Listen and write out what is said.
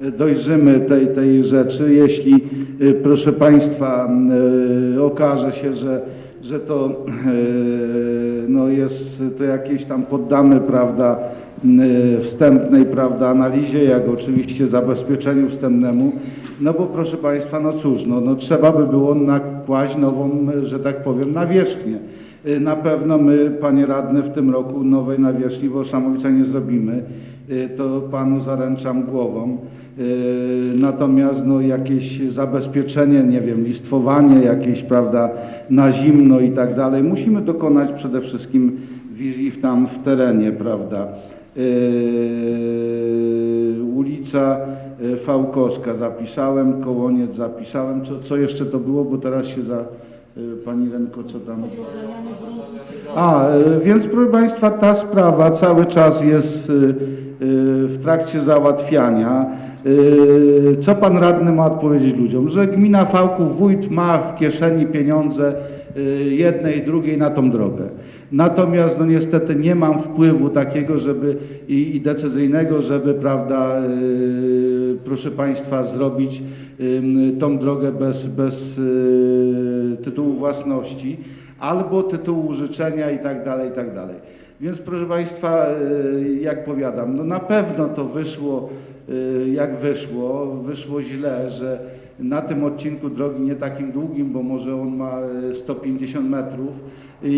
dojrzymy tej, tej rzeczy. Jeśli, y, proszę Państwa, y, okaże się, że, że to y, no jest to jakieś tam poddamy, prawda, y, wstępnej, prawda, analizie, jak oczywiście zabezpieczeniu wstępnemu, no bo proszę Państwa, no cóż, no, no trzeba by było nakłaść nową, że tak powiem, nawierzchnię. Y, Na pewno my, panie radny, w tym roku nowej nawierzchni w Olszamowicach nie zrobimy. Y, To panu zaręczam głową. Natomiast no, jakieś zabezpieczenie, nie wiem, listwowanie jakieś, prawda, na zimno i tak dalej, musimy dokonać przede wszystkim wizji tam w terenie, prawda. Yy, ulica y, Fałkowska zapisałem, Kołoniec zapisałem. Co, co jeszcze to było, bo teraz się za... y, Pani Renko, co tam? A, y, więc proszę Państwa, ta sprawa cały czas jest w trakcie załatwiania. Y, Co Pan Radny ma odpowiedzieć ludziom? Że gmina Fałków, wójt ma w kieszeni pieniądze y, jednej, drugiej na tą drogę. Natomiast no niestety nie mam wpływu takiego, żeby i, i decyzyjnego, żeby, prawda, y, proszę Państwa, zrobić tą drogę bez, bez tytułu własności albo tytułu życzenia i tak dalej, i tak dalej. Więc proszę Państwa, y, jak powiadam, no na pewno to wyszło y, jak wyszło. Wyszło źle, że na tym odcinku drogi nie takim długim, bo może on ma y, 150 metrów, y,